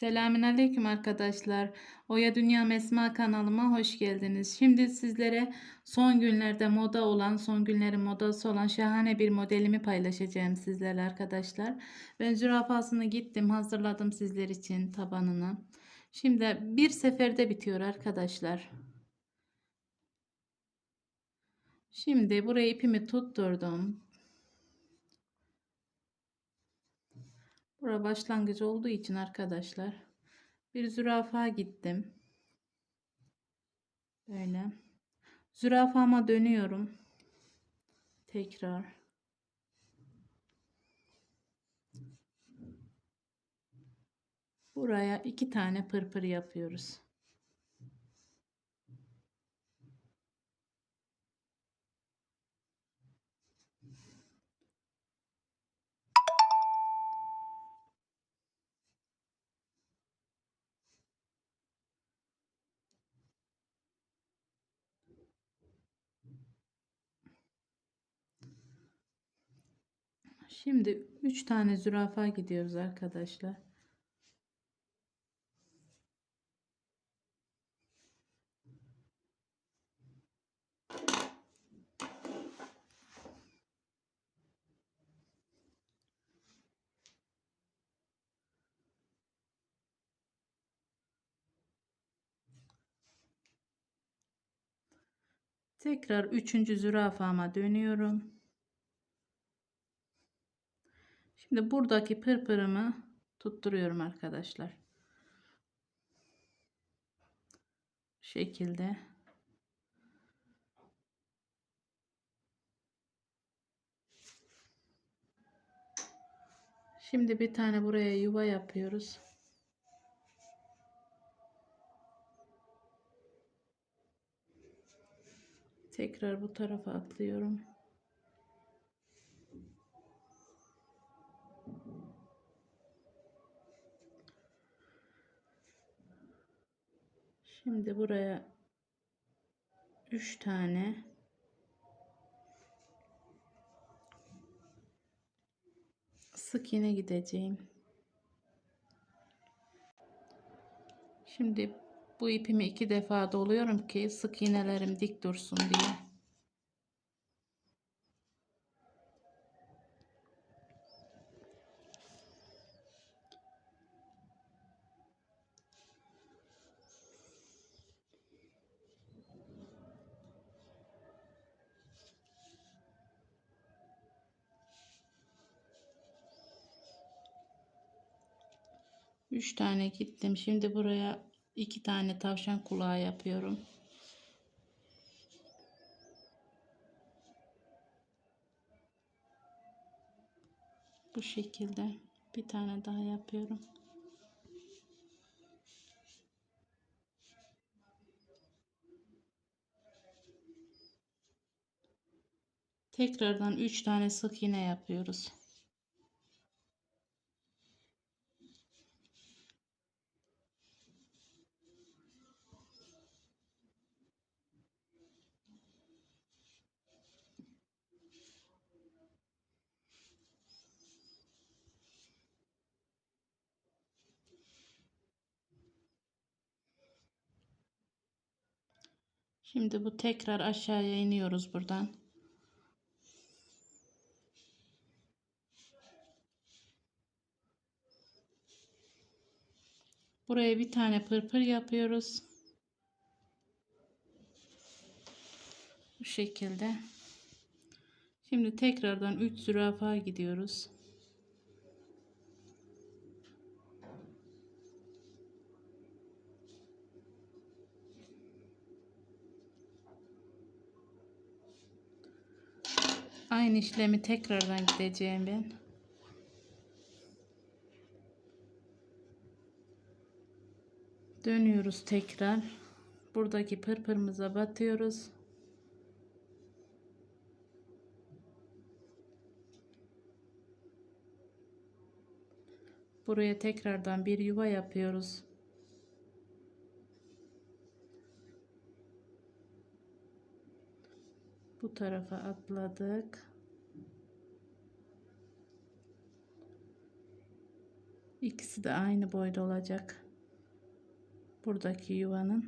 Selamünaleyküm arkadaşlar. Oya Dünya Mesma kanalıma hoş geldiniz. Şimdi sizlere son günlerde moda olan, son günlerin modası olan şahane bir modelimi paylaşacağım sizlerle arkadaşlar. Ben zürafasını gittim, hazırladım sizler için tabanını. Şimdi bir seferde bitiyor arkadaşlar. Şimdi buraya ipimi tutturdum. Bura başlangıç olduğu için arkadaşlar bir zürafa gittim. Böyle. Zürafama dönüyorum. Tekrar. Buraya iki tane pırpır yapıyoruz. Şimdi 3 tane zürafa gidiyoruz arkadaşlar. Tekrar üçüncü zürafama dönüyorum. Şimdi buradaki pırpırımı tutturuyorum arkadaşlar. Bu şekilde. Şimdi bir tane buraya yuva yapıyoruz. Tekrar bu tarafa atlıyorum. Şimdi buraya 3 tane sık iğne gideceğim. Şimdi bu ipimi iki defa doluyorum ki sık iğnelerim dik dursun diye. Üç tane gittim. Şimdi buraya iki tane tavşan kulağı yapıyorum. Bu şekilde bir tane daha yapıyorum. Tekrardan 3 tane sık iğne yapıyoruz. Şimdi bu tekrar aşağıya iniyoruz buradan. Buraya bir tane pırpır yapıyoruz. Bu şekilde. Şimdi tekrardan 3 zürafa gidiyoruz. Aynı işlemi tekrardan gideceğim ben. Dönüyoruz tekrar. Buradaki pırpırımıza batıyoruz. Buraya tekrardan bir yuva yapıyoruz. Bu tarafa atladık. İkisi de aynı boyda olacak. Buradaki yuvanın.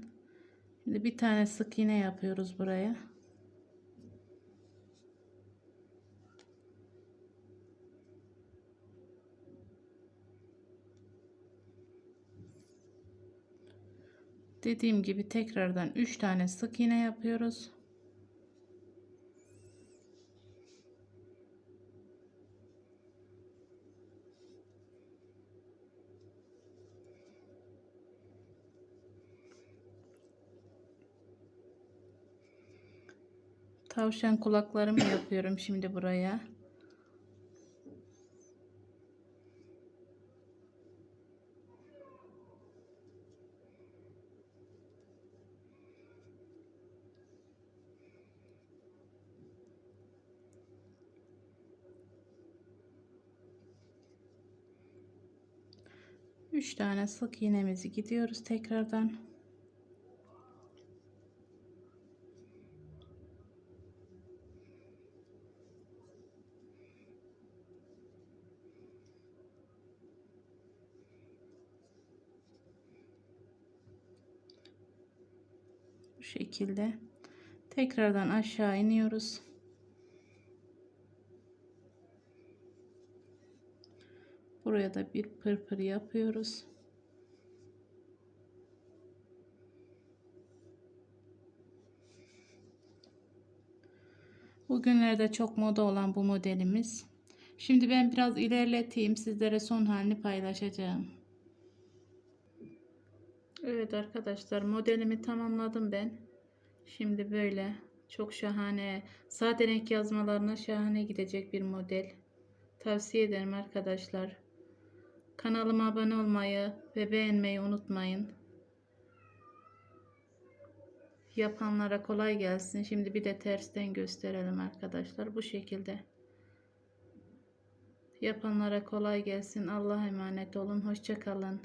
Şimdi bir tane sık iğne yapıyoruz buraya. Dediğim gibi tekrardan 3 tane sık iğne yapıyoruz. Tavşan kulaklarımı yapıyorum şimdi buraya. Üç tane sık iğnemizi gidiyoruz tekrardan. Şekilde tekrardan aşağı iniyoruz. Buraya da bir pırpır yapıyoruz. Bugünlerde çok moda olan bu modelimiz. Şimdi ben biraz ilerleteyim. Sizlere son halini paylaşacağım. Evet arkadaşlar modelimi tamamladım ben. Şimdi böyle çok şahane sade renk yazmalarına şahane gidecek bir model. Tavsiye ederim arkadaşlar. Kanalıma abone olmayı ve beğenmeyi unutmayın. Yapanlara kolay gelsin. Şimdi bir de tersten gösterelim arkadaşlar. Bu şekilde. Yapanlara kolay gelsin. Allah'a emanet olun. Hoşça kalın.